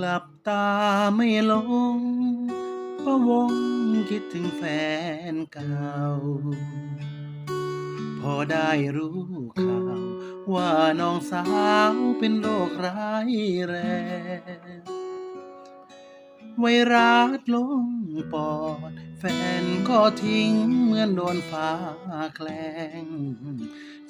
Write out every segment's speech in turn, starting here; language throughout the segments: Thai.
หลับตาไม่ลงพะวงคิดถึงแฟนเก่า พอได้รู้ข่าว ว่าน้องสาวเป็นโรคร้ายแรงไวรัสลงปอด แฟนก็ทิ้งเหมือนโดนฟ้าแคลง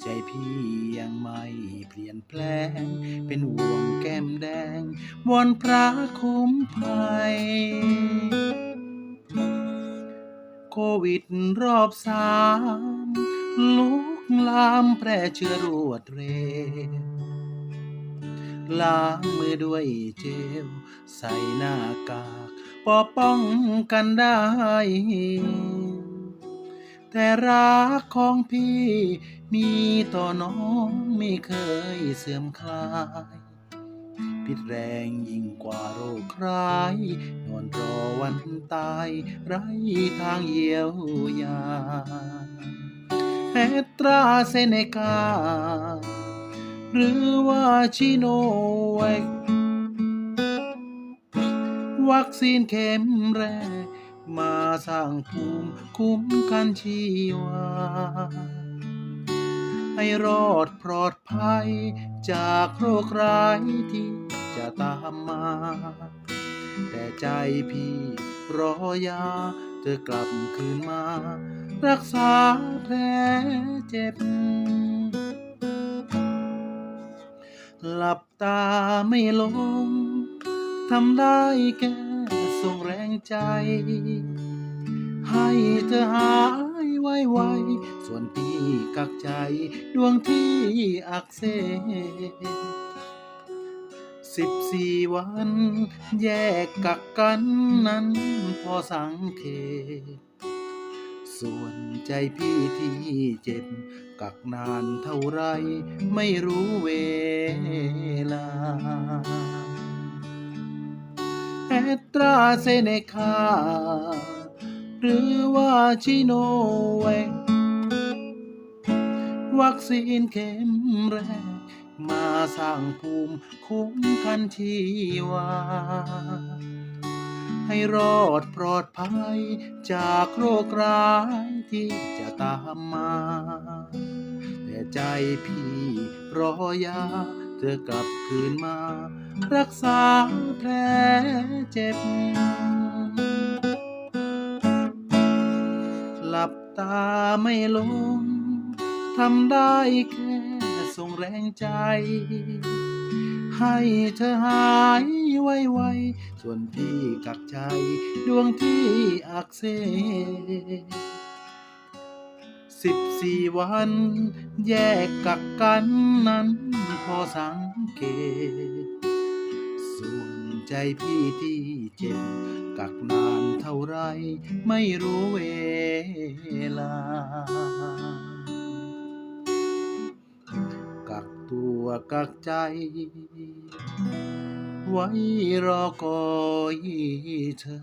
ใจพี่ยังไม่เปลี่ยนแปลง เป็นห่วงแก้มแดง วอนพระคุ้มภัย โควิดรอบสามลุกลามแพร่เชื้อรวดเร็วล้างมือด้วยเจลใส่หน้ากาก ปอป้องกันได้ แต่รักของพี่มีต่อน้องไม่เคยเสื่อมคลายพิษแรงยิ่งกว่าโรคร้าย นอนรอวันตาย ไร้ทางเยียวยาแอตราเซเนกา หรือว่าชิโนแวค วัคซีนเข็มแรก มาสร้างภูมิคุ้มกันชีวา ให้รอดปลอดภัย จากโรคร้ายที่จะตามมา แต่ใจพี่รอยาเธอกลับคืนมา รักษาแผลเจ็บ หลับตาไม่ลง ทำได้แค่ส่งแรงใจ ให้เธอหายไวๆส่วนพี่กักใจดวงที่อักเสบสิบสี่วัน แยกกักกันนั้นพอสังเกตส่วนใจพี่ที่เจ็บ กักนานเท่าไร ไม่รู้เวลา แอตราเซเนคา หรือว่าชิโนแวควัคซีนเข็มแรก มาสร้างภูมิคุ้มกันชีวา ให้รอดปลอดภัยจากโรคร้ายที่จะตามมา แต่ใจพี่รอยา เธอกลับคืนมา รักษาแผลเจ็บ หลับตาไม่ลงทำได้แค่ส่งแรงใจ ให้เธอหายไวๆส่วนพี่กักใจดวงที่อักเสบ สิบสี่วัน แยกกักกันนั้นพอสังเกต ส่วนใจพี่ที่เจ็บกักนานเท่าไรไม่รู้เวลา กักตัวกักใจ ไว้รอคอยเธอ